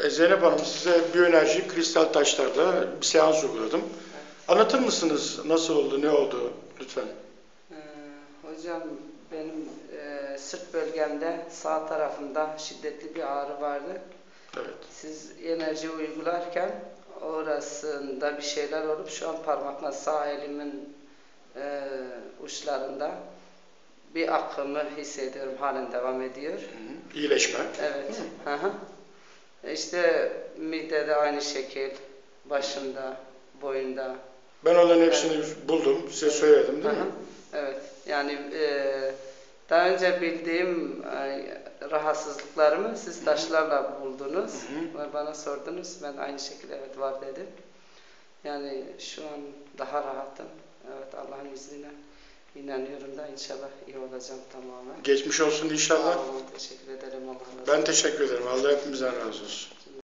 E, Zeynep Hanım size biyoenerji kristal taşlarla bir seans uyguladım. Anlatır mısınız nasıl oldu, ne oldu lütfen? Ee, hocam benim e, sırt bölgemde sağ tarafında şiddetli bir ağrı vardı. Evet. Siz enerji uygularken orasında bir şeyler olup şu an parmakla sağ elimin e, uçlarında bir akımı hissediyorum. Halen devam ediyor. Hı hı. İyileşme. Evet. Hı hı. İşte midede aynı şekil, başında, boyunda. Ben onların hepsini buldum, size söyledim değil Hı hı. mi? Evet. Yani e, daha önce bildiğim e, rahatsızlıklarımı siz taşlarla buldunuz Hı ve bana sordunuz. Ben aynı şekilde evet var dedim. Yani şu an daha rahatım. Evet Allah'ın izniyle inanıyorum da inşallah iyi olacağım tamamen. Geçmiş olsun inşallah. Olun, teşekkür ederim. Allah razı olsun. Ben teşekkür ederim. Allah hepimizden razı olsun.